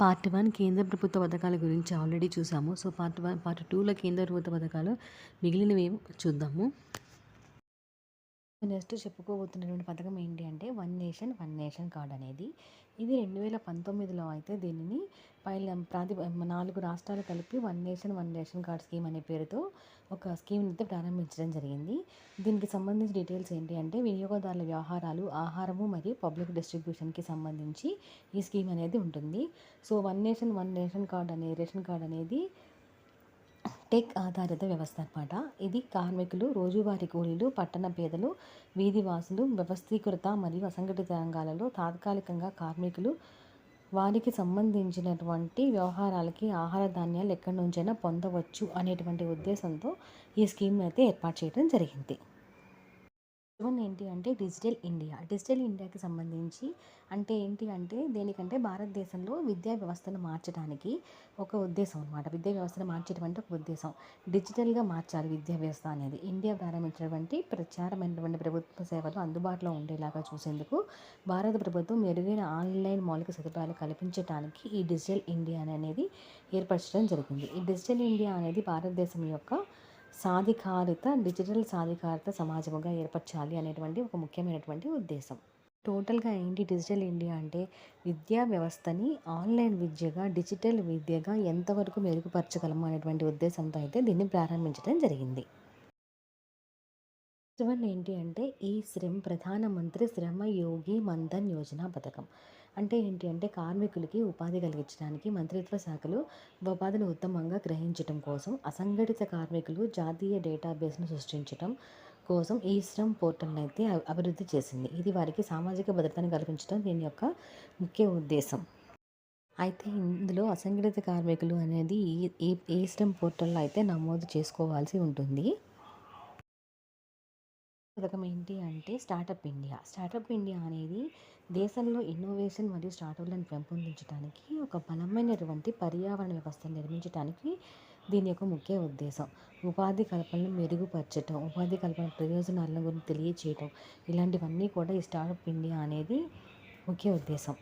Part one కేంద్ర ప్రభుత్వ పథకాల గురించి ఆల్రెడీ చూసాము. సో పార్ట్ వన్ పార్ట్ టూలో కేంద్ర ప్రభుత్వ పథకాలు మిగిలినవి చూద్దాము. నెక్స్ట్ చెప్పుకోబోతున్నటువంటి పథకం ఏంటి అంటే one nation one nation card అనేది. ఇది రెండు వేల పంతొమ్మిదిలో అయితే దీనిని పై ప్రాతి నాలుగు రాష్ట్రాలు కలిపి one nation one ration card scheme అనే పేరుతో ఒక స్కీమ్ అయితే ప్రారంభించడం జరిగింది. దీనికి సంబంధించిన డీటెయిల్స్ ఏంటి అంటే వినియోగదారుల వ్యవహారాలు ఆహారము మరియు పబ్లిక్ డిస్ట్రిబ్యూషన్కి సంబంధించి ఈ స్కీమ్ అనేది ఉంటుంది. So one nation one ration card అనే రేషన్ కార్డ్ అనేది టెక్ ఆధారిత వ్యవస్థ అనమాట ఇది కార్మికులు రోజువారీ కూలీలు పట్టణ పేదలు వీధివాసులు వ్యవస్థీకృత మరియు అసంఘటిత రంగాలలో తాత్కాలికంగా కార్మికులు వారికి సంబంధించినటువంటి వ్యవహారాలకి ఆహార ధాన్యాలు ఎక్కడి నుంచైనా పొందవచ్చు అనేటువంటి ఉద్దేశంతో ఈ స్కీమ్ అయితే ఏర్పాటు చేయడం జరిగింది. వన్ ఏంటి అంటే డిజిటల్ ఇండియా. డిజిటల్ ఇండియాకి సంబంధించి అంటే ఏంటి అంటే దేనికంటే భారతదేశంలో విద్యా వ్యవస్థను మార్చడానికి ఒక ఉద్దేశం అనమాట విద్యా వ్యవస్థను మార్చేటువంటి ఒక ఉద్దేశం. డిజిటల్గా మార్చాలి విద్యా వ్యవస్థ అనేది. ఇండియా ప్రారంభించినటువంటి ప్రచారమైనటువంటి ప్రభుత్వ సేవలు అందుబాటులో ఉండేలాగా చూసేందుకు భారత ప్రభుత్వం మెరుగైన ఆన్లైన్ మౌలిక సదుపాయాలు కల్పించడానికి ఈ డిజిటల్ ఇండియా అనేది ఏర్పరచడం జరిగింది. ఈ డిజిటల్ ఇండియా అనేది భారతదేశం యొక్క సాధికారిత డిజిటల్ సాధికారిత సమాజముగా ఏర్పరచాలి అనేటువంటి ఒక ముఖ్యమైనటువంటి ఉద్దేశం. టోటల్గా ఏంటి డిజిటల్ ఇండియా అంటే విద్యా వ్యవస్థని ఆన్లైన్ విద్యగా డిజిటల్ విద్యగా ఎంతవరకు మెరుగుపరచగలము అనేటువంటి ఉద్దేశంతో అయితే దీన్ని ప్రారంభించడం జరిగింది. వన్ ఏంటి అంటే ఈ శ్రమ్ ప్రధానమంత్రి శ్రమ యోగి మన్ధన్ యోజన పథకం. అంటే ఏంటి అంటే కార్మికులకి ఉపాధి కలిగించడానికి మంత్రిత్వ శాఖలు ఉపాధిని ఉత్తమంగా గ్రహించడం కోసం అసంఘటిత కార్మికులు జాతీయ డేటాబేస్ను సృష్టించడం కోసం ఈ శ్రమ్ పోర్టల్ని అయితే అభివృద్ధి చేసింది. ఇది వారికి సామాజిక భద్రతను కల్పించడం దీని యొక్క ముఖ్య ఉద్దేశం. అయితే ఇందులో అసంఘటిత కార్మికులు అనేది ఈ ఈ శ్రమ్ పోర్టల్లో అయితే నమోదు చేసుకోవాల్సి ఉంటుంది. పథకం ఏంటి అంటే స్టార్టప్ ఇండియా. స్టార్టప్ ఇండియా అనేది దేశంలో ఇన్నోవేషన్ మరియు స్టార్టప్లను పెంపొందించడానికి ఒక బలమైనటువంటి పర్యావరణ వ్యవస్థను నిర్మించడానికి దీని యొక్క ముఖ్య ఉద్దేశం. ఉపాధి కల్పనను మెరుగుపరచడం ఉపాధి కల్పన ప్రయోజనాలను గురించి తెలియచేయటం ఇలాంటివన్నీ కూడా ఈ స్టార్టప్ ఇండియా అనేది ముఖ్య ఉద్దేశం.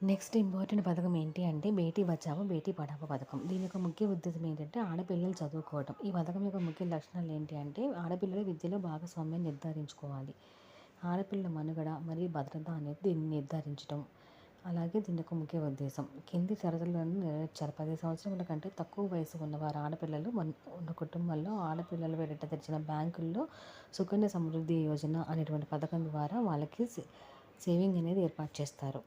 నెక్స్ట్ ఇంపార్టెంట్ పథకం ఏంటి అంటే బేటీ బచావో బేటీ పడావో పథకం. దీని యొక్క ముఖ్య ఉద్దేశం ఏంటంటే ఆడపిల్లలు చదువుకోవడం ఈ పథకం యొక్క ముఖ్య లక్షణాలు ఏంటి అంటే ఆడపిల్లలు విద్యలో భాగస్వామ్యం నిర్ధారించుకోవాలి. ఆడపిల్లల మనుగడ మరియు భద్రత అనేది దీన్ని నిర్ధారించడం అలాగే దీని యొక్క ముఖ్య ఉద్దేశం కింది షరతులను నెరవేర్చారు పది సంవత్సరాల కంటే తక్కువ వయసు ఉన్నవారు ఆడపిల్లలు ఉన్న కుటుంబంలో ఆడపిల్లలు వెళ్ళట తెచ్చిన బ్యాంకుల్లో సుకన్య సమృద్ధి యోజన అనేటువంటి పథకం ద్వారా వాళ్ళకి సేవింగ్ అనేది ఏర్పాటు చేస్తారు.